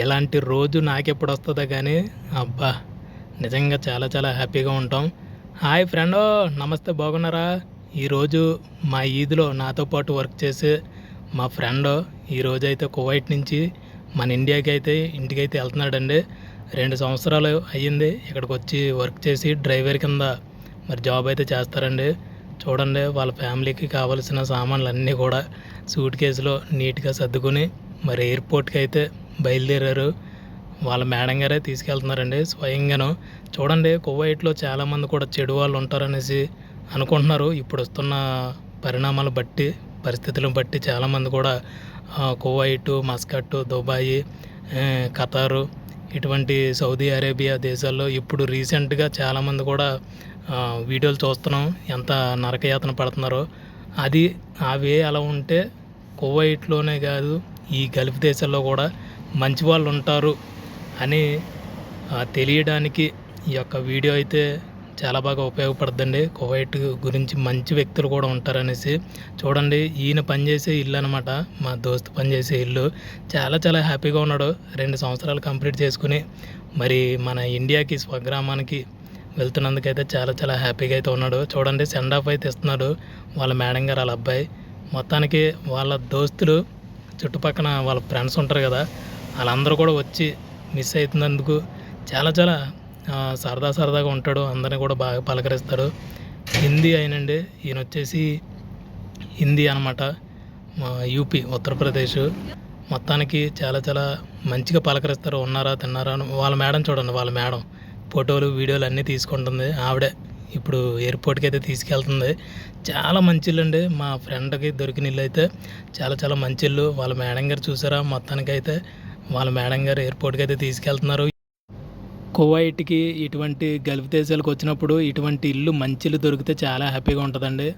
ఇలాంటి రోజు నాకెప్పుడు వస్తుందో కానీ అబ్బా నిజంగా చాలా చాలా హ్యాపీగా ఉంటాం. హాయ్ ఫ్రెండ్ నమస్తే బాగున్నారా? ఈరోజు మా ఈద్లో నాతో పాటు వర్క్ చేసే మా ఫ్రెండ్ ఈరోజు అయితే కువైట్ నుంచి మన ఇండియాకి అయితే ఇంటికి అయితే వెళ్తున్నాడండి. రెండు సంవత్సరాలు అయ్యింది ఇక్కడికి వచ్చి వర్క్ చేసి డ్రైవర్ కింద మరి జాబ్ అయితే చేస్తారండి. చూడండి వాళ్ళ ఫ్యామిలీకి కావాల్సిన సామాన్లు అన్నీ కూడా సూట్ కేసులో నీట్గా సర్దుకుని మరి ఎయిర్పోర్ట్కి అయితే బయలుదేరారు. వాళ్ళ మేడం గారే తీసుకెళ్తున్నారండి. స్వయంగాను. చూడండి కువైట్లో చాలామంది కూడా చెడు వాళ్ళు ఉంటారనేసి అనుకుంటున్నారు. ఇప్పుడు వస్తున్న పరిణామాలు బట్టి పరిస్థితులను బట్టి చాలామంది కూడా Kuwait Kuwait Muscat Dubai Qatar ఇటువంటి సౌదీ అరేబియా దేశాల్లో ఇప్పుడు రీసెంట్గా చాలామంది కూడా వీడియోలు చూస్తున్నాం. ఎంత నరకయాతన పడుతున్నారో. అది అవే అలా ఉంటే కువైట్లోనే కాదు ఈ గల్ఫ్ దేశాల్లో కూడా మంచి వాళ్ళు ఉంటారు అని తెలియడానికి ఈ యొక్క వీడియో అయితే చాలా బాగా ఉపయోగపడుతుందండి. కువైట్ గురించి మంచి వ్యక్తులు కూడా ఉంటారనేసి చూడండి. ఈయన పనిచేసే ఇల్లు అనమాట మా దోస్తు పనిచేసే ఇల్లు. చాలా చాలా హ్యాపీగా ఉన్నాడు. రెండు సంవత్సరాలు కంప్లీట్ చేసుకుని మరి మన ఇండియాకి స్వగ్రామానికి వెళ్తున్నందుకైతే చాలా చాలా హ్యాపీగా అయితే ఉన్నాడు. చూడండి సెండ్ ఆఫ్ అయితే ఇస్తున్నాడు వాళ్ళ మేడం గారు వాళ్ళ అబ్బాయి. మొత్తానికి వాళ్ళ దోస్తులు చుట్టుపక్కన వాళ్ళ ఫ్రెండ్స్ ఉంటారు కదా వాళ్ళందరూ కూడా వచ్చి మిస్ అవుతున్నందుకు చాలా చాలా సరదా సరదాగా ఉంటాడు. అందరిని కూడా బాగా పలకరిస్తాడు. హిందీ అయినండి. ఈయన వచ్చేసి హిందీ అనమాట మా యూపీ ఉత్తరప్రదేశ్. మొత్తానికి చాలా చాలా మంచిగా పలకరిస్తారు. ఉన్నారా తిన్నారా అని. వాళ్ళ మేడం చూడండి వాళ్ళ మేడం. ఫోటోలు వీడియోలు అన్నీ తీసుకుంటుంది. ఆవిడే ఇప్పుడు ఎయిర్పోర్ట్కి అయితే తీసుకెళ్తుంది. చాలా మంచిళ్ళండి. అండి మా ఫ్రెండ్కి దొరికిన ఇల్లు అయితే చాలా చాలా మంచిళ్ళు. వాళ్ళ మేడం గారు చూసారా? మొత్తానికి అయితే వాళ్ళ మేడం గారు ఎయిర్పోర్ట్కి అయితే తీసుకెళ్తున్నారు. కువైట్కి ఇటువంటి గల్ఫ్ దేశాలకు వచ్చినప్పుడు ఇటువంటి ఇల్లు మంచి ఇల్లు దొరికితే చాలా హ్యాపీగా ఉంటుందండి.